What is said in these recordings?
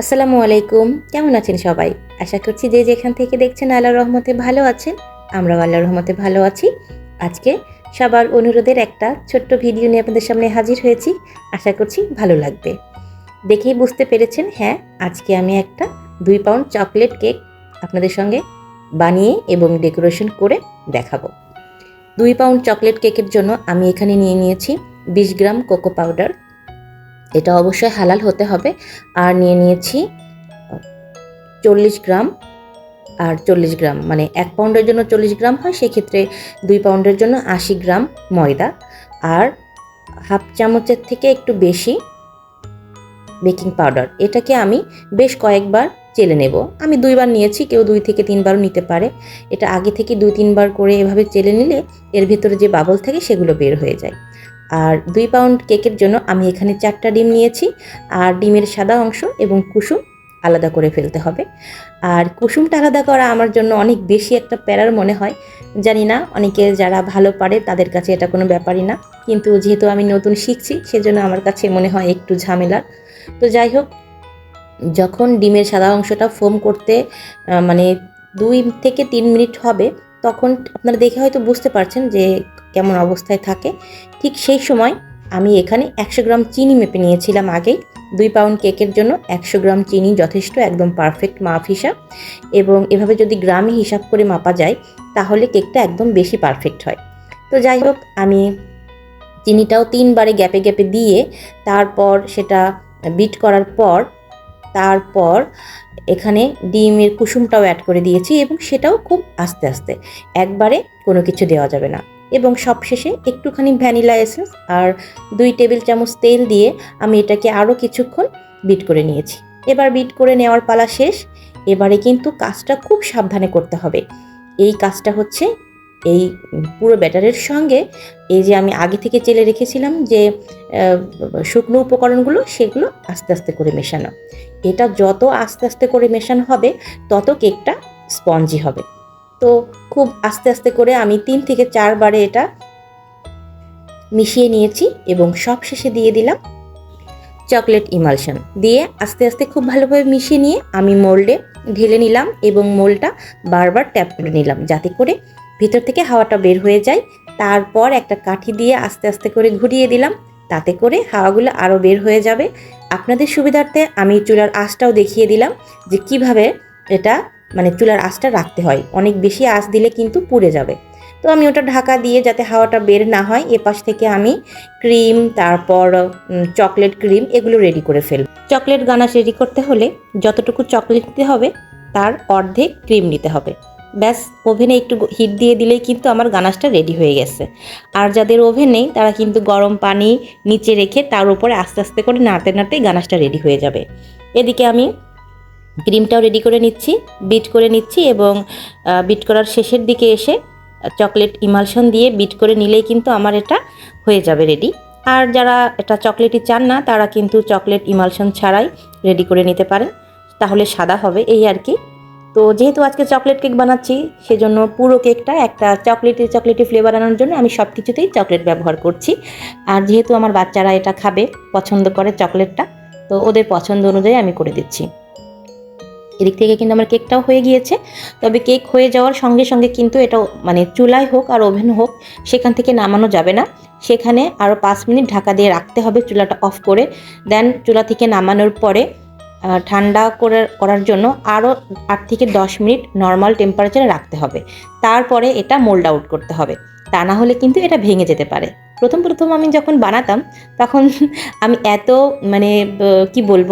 আসসালামু আলাইকুম। কেমন আছেন সবাই? আশা করছি যে যেখান থেকে দেখছেন আল্লাহর রহমতে ভালো আছেন, আমরাও আল্লাহ রহমতে ভালো আছি। আজকে সবার অনুরোধের একটা ছোট্ট ভিডিও নিয়ে আপনাদের সামনে হাজির হয়েছি। আশা করছি ভালো লাগবে। দেখেই বুঝতে পেরেছেন হ্যাঁ আজকে আমি একটা দুই পাউন্ড চকলেট কেক আপনাদের সঙ্গে বানিয়ে এবং ডেকোরেশন করে দেখাবো। দুই পাউন্ড চকলেট কেকের জন্য আমি এখানে নিয়ে নিয়েছি বিশ গ্রাম কোকো পাউডার। এটা অবশ্যই হালাল হতে হবে। আর নিয়ে নিয়েছি চল্লিশ গ্রাম আর চল্লিশ গ্রাম মানে এক পাউন্ডের জন্য চল্লিশ গ্রাম হয়, সেক্ষেত্রে দুই পাউন্ডের জন্য আশি গ্রাম ময়দা। আর হাফ চামচের থেকে একটু বেশি বেকিং পাউডার, এটাকে আমি বেশ কয়েকবার চেলে নেব। আমি দুইবার নিয়েছি, কেউ দুই থেকে তিনবারও নিতে পারে। এটা আগে থেকে দুই তিনবার করে এভাবে চেলে নিলে এর ভিতরে যে বাবল থাকে সেগুলো বের হয়ে যায়। আর দুই পাউন্ড কেকের জন্য আমি এখানে চারটা ডিম নিয়েছি। আর ডিমের সাদা অংশ এবং কুসুম আলাদা করে ফেলতে হবে। আর কুসুমটা আলাদা করা আমার জন্য অনেক বেশি একটা প্যারার মনে হয়। জানি না, অনেকে যারা ভালো পারে তাদের কাছে এটা কোনো ব্যাপারই না। কিন্তু যেহেতু আমি নতুন শিখছি, সেজন্য আমার কাছে মনে হয় একটু ঝামেলার। তো যাই হোক, যখন ডিমের সাদা অংশটা ফোম করতে মানে দুই থেকে তিন মিনিট হবে, তখন আপনারা দেখে হয়তো বুঝতে পারছেন যে কেমন অবস্থায় থাকে, ঠিক সেই সময় আমি এখানে একশো গ্রাম চিনি মেপে নিয়েছিলাম আগেই। দুই পাউন্ড কেকের জন্য একশো গ্রাম চিনি যথেষ্ট, একদম পারফেক্ট মাপ হিসাব। এবং এভাবে যদি গ্রামে হিসাব করে মাপা যায়, তাহলে কেকটা একদম বেশি পারফেক্ট হয়। তো যাই হোক, আমি চিনিটাও তিনবারে গ্যাপে গ্যাপে দিয়ে, তারপর সেটা বিট করার পর, তারপর এখানে ডিমের কুসুমটাও অ্যাড করে দিয়েছি এবং সেটাও খুব আস্তে আস্তে। একবারে কোনো কিছু দেওয়া যাবে না। এবং সবশেষে একটুখানি ভ্যানিলা এসেন্স আর দুই টেবিল চামচ তেল দিয়ে আমি এটাকে আরও কিছুক্ষণ বিট করে নিয়েছি। এবার বিট করে নেওয়ার পালা শেষ। এবারে কিন্তু কাজটা খুব সাবধানে করতে হবে। এই কাজটা হচ্ছে এই পুরো ব্যাটারের সঙ্গে এই যে আমি আগে থেকে চেলে রেখেছিলাম যে শুকনো উপকরণগুলো সেগুলো আস্তে আস্তে করে মেশানো। এটা যত আস্তে আস্তে করে মেশানো হবে, তত কেকটা স্পঞ্জি হবে। তো খুব আস্তে আস্তে করে আমি তিন থেকে চারবারে এটা মিশিয়ে নিয়েছি এবং সব শেষে দিয়ে দিলাম চকলেট ইমালশন। দিয়ে আস্তে আস্তে খুব ভালোভাবে মিশিয়ে নিয়ে আমি মোল্ডে ঢেলে নিলাম এবং মোলটা বারবার ট্যাপ করে নিলাম যাতে করে ভিতর থেকে হাওয়াটা বের হয়ে যায়। তারপর একটা কাঠি দিয়ে আস্তে আস্তে করে ঘুরিয়ে দিলাম তাতে করে হাওয়াগুলো আরও বের হয়ে যাবে। আপনাদের সুবিধার্থে আমি চুলার আঁচটাও দেখিয়ে দিলাম যে কীভাবে এটা মানে চুলার আঁচটা রাখতে হয়। অনেক বেশি আঁচ দিলে কিন্তু পুড়ে যাবে। তো আমি ওটা ঢাকা দিয়ে যাতে হাওয়াটা বের না হয়, এপাশ থেকে আমি ক্রিম, তারপর চকলেট ক্রিম এগুলো রেডি করে ফেলব। চকলেট গানাশ রেডি করতে হলে যতটুকু চকলেট নিতে হবে, তার অর্ধেক ক্রিম নিতে হবে। ব্যাস, ওভেনে একটু হিট দিয়ে দিলেই কিন্তু আমার গানাশটা রেডি হয়ে গেছে। আর যাদের ওভেন নেই, তারা কিন্তু গরম পানি নিচে রেখে তার উপরে আস্তে আস্তে করে নাড়তে নাড়তেই গানাশটা রেডি হয়ে যাবে। এদিকে আমি ক্রিমটাও রেডি করে নিচ্ছি বিট করে নিচ্ছি এবং বিট করার শেষের দিকে এসে চকলেট ইমালশন দিয়ে বিট করে নিলেই কিন্তু আমার এটা হয়ে যাবে রেডি আর যারা এটা চকলেটই চান না, তারা কিন্তু চকলেট ইমালশন ছাড়াই রেডি করে নিতে পারেন। তাহলে সাদা হবে এই আর কি। তো যেহেতু আজকে চকলেট কেক বানাচ্ছি, সেজন্য পুরো কেকটা একটা চকলেটি চকলেটি ফ্লেভার আনার জন্য আমি সব কিছুতেই চকলেট ব্যবহার করছি। আর যেহেতু আমার বাচ্চারা এটা খাবে, পছন্দ করে চকলেটটা তো ওদের পছন্দ অনুযায়ী আমি করে দিচ্ছি। এদিক থেকে কিন্তু আমার কেকটাও হয়ে গিয়েছে। তবে কেক হয়ে যাওয়ার সঙ্গে সঙ্গে কিন্তু এটা মানে চুলায় হোক আর ওভেন হোক, সেখান থেকে নামানো যাবে না। সেখানে আরও পাঁচ মিনিট ঢাকা দিয়ে রাখতে হবে চুলাটা অফ করে। দেন চুলা থেকে নামানোর পরে ঠান্ডা করে, করার জন্য আরও আট থেকে দশ মিনিট নর্মাল টেম্পারেচারে রাখতে হবে। তারপরে এটা মোল্ড আউট করতে হবে। তা না হলে কিন্তু এটা ভেঙে যেতে পারে। প্রথম প্রথম আমি যখন বানাতাম, তখন আমি এত মানে কি বলব?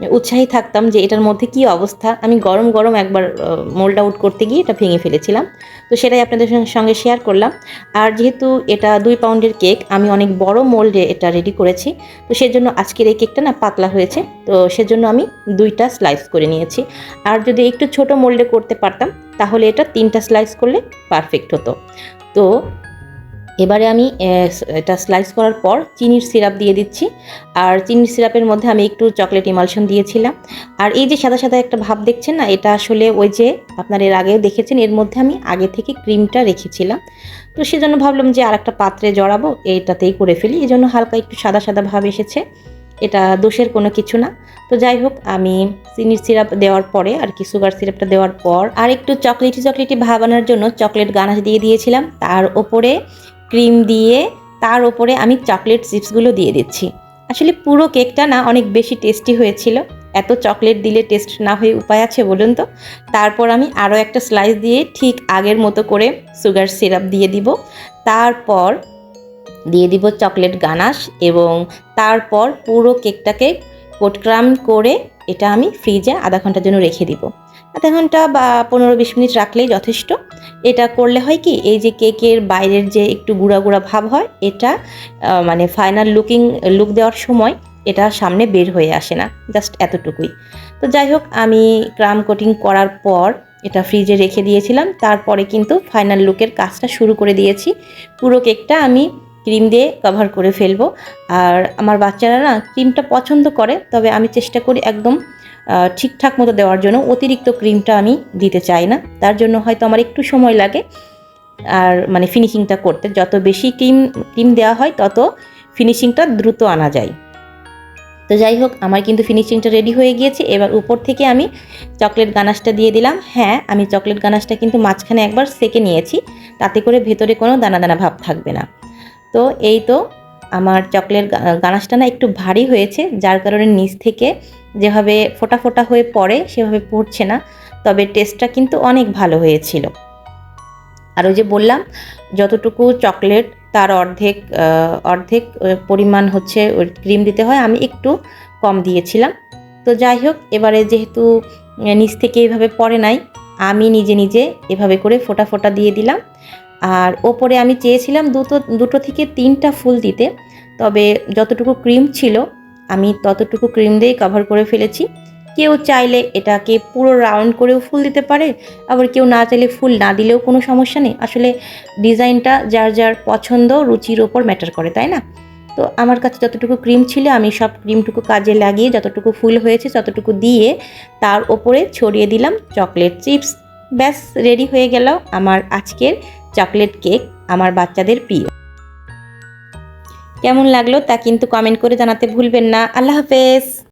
উৎসাহী থাকতাম যে এটার মধ্যে কি অবস্থা। আমি গরম গরম একবার মোল্ড আউট করতে গিয়ে এটা ভেঙে ফেলেছিলাম। তো সেটাই আপনাদের সঙ্গে- সঙ্গে শেয়ার করলাম। আর যেহেতু এটা দুই পাউন্ডের কেক আমি অনেক বড় মোল্ডে এটা রেডি করেছি। তো সেজন্য আজকের এই কেকটা না পাতলা হয়েছে। তো সেজন্য আমি দুইটা স্লাইস করে নিয়েছি। আর যদি একটু ছোট মোল্ডে করতে পারতাম, তাহলে এটা তিনটা স্লাইস করলে পারফেক্ট হতো। তো এবারে আমি এটা স্লাইস করার পর চিনির সিরাপ দিয়ে দিচ্ছি। আর চিনির সিরাপের মধ্যে আমি একটু চকলেট ইমালশন দিয়েছিলাম। আর এই যে সাদা সাদা একটা ভাব দেখছেন না, এটা আসলে ওই যে আপনার এর আগেও দেখেছেন, এর মধ্যে আমি আগে থেকে ক্রিমটা রেখেছিলাম। তো সেজন্য ভাবলাম যে আর একটা পাত্রে জড়াবো এইটাতেই করে ফেলি। এই জন্য হালকা একটু সাদা সাদা ভাব এসেছে। এটা দোষের কোনো কিছু না। তো যাই হোক, আমি চিনির সিরাপ দেওয়ার পরে আর কি সুগার সিরাপটা দেওয়ার পর আর একটু চকলেটি চকলেটি ভাব আনার জন্য চকলেট গানাশ দিয়ে দিয়েছিলাম। তার ওপরে ক্রিম দিয়ে তার ওপরে আমি চকলেট চিপসগুলো দিয়ে দিচ্ছি। আসলে পুরো কেকটা না অনেক বেশি টেস্টি হয়েছিল। এত চকলেট দিলে টেস্ট না হয়ে উপায় আছে বলুন তো? তারপর আমি আরও একটা স্লাইস দিয়ে ঠিক আগের মতো করে সুগার সিরাপ দিয়ে দিব। তারপর দিয়ে দিব চকলেট গানাশ এবং তারপর পুরো কেকটাকে কোটক্রাম করে এটা আমি ফ্রিজে আধা ঘণ্টার জন্য রেখে দিব। আধা ঘণ্টা বা পনেরো বিশ মিনিট রাখলেই যথেষ্ট। এটা করলে হয় কি, এই যে কেকের বাইরের যে একটু গুঁড়া গুঁড়া ভাব হয়, এটা মানে ফাইনাল লুকিং লুক দেওয়ার সময় এটা সামনে বের হয়ে আসে না জাস্ট এতটুকুই। তো যাই হোক, আমি ক্রাম কোটিং করার পর এটা ফ্রিজে রেখে দিয়েছিলাম, তারপরে কিন্তু ফাইনাল লুকের কাজটা শুরু করে দিয়েছি। পুরো কেকটা আমি ক্রিম দিয়ে কভার করে ফেলব, আর আমার বাচ্চারা না, ক্রিমটা পছন্দ করে, তবে আমি চেষ্টা করি একদম ঠিকঠাক মতো দেওয়ার জন্য অতিরিক্ত ক্রিমটা আমি দিতে চাই না। তার জন্য হয়তো আমার একটু সময় লাগে। আর মানে ফিনিশিংটা করতে। যত বেশি ক্রিম ক্রিম দেওয়া হয়, তত ফিনিশিংটা দ্রুত আনা যায়। তো যাই হোক, আমার কিন্তু ফিনিশিংটা রেডি হয়ে গিয়েছে। এবার উপর থেকে আমি চকলেট গানাশটা দিয়ে দিলাম। হ্যাঁ আমি চকলেট গানাশটা কিন্তু মাঝখানে একবার সেকে নিয়েছি। তাতে করে ভেতরে কোনো দানা দানা ভাব থাকবে না। তো এই তো আমার চকলেট গানাশটা না একটু ভারী হয়েছে, যার কারণে নিচ থেকে যেভাবে ফোটা ফোটা হয়ে পড়ে সেভাবে পড়ছে না, তবে টেস্টটা কিন্তু অনেক ভালো হয়েছিল। আর ওই যে বললাম, যতটুকু চকলেট তার অর্ধেক অর্ধেক পরিমাণ হচ্ছে ওই ক্রিম দিতে হয়, আমি একটু কম দিয়েছিলাম। তো যাই হোক, এবারে যেহেতু নিচ থেকে এভাবে পড়ে নাই, আমি নিজে নিজে এভাবে করে ফোটা ফোটা দিয়ে দিলাম। আর ওপরে আমি চেয়েছিলাম দুটো দুটো থেকে তিনটা ফুল দিতে, তবে যতটুকু ক্রিম ছিল আমি ততটুকু ক্রিম দিয়েই কভার করে ফেলেছি। কেউ চাইলে এটাকে পুরো রাউন্ড করেও ফুল দিতে পারে, আবার কেউ না চাইলে ফুল না দিলেও কোনো সমস্যা নেই। আসলে ডিজাইনটা যার যার পছন্দ, রুচির ওপর ম্যাটার করে, তাই না? তো আমার কাছে যতটুকু ক্রিম ছিল, আমি সব ক্রিমটুকু কাজে লাগিয়ে যতটুকু ফুল হয়েছে, ততটুকু দিয়ে তার ওপরে ছড়িয়ে দিলাম চকলেট চিপস ব্যাস রেডি হয়ে গেল আমার আজকের চকলেট কেক আমার বাচ্চাদের প্রিয়। কেমন লাগল তা কিন্তু কমেন্ট করে জানাতে ভুলবেন না। আল্লাহ হাফেজ।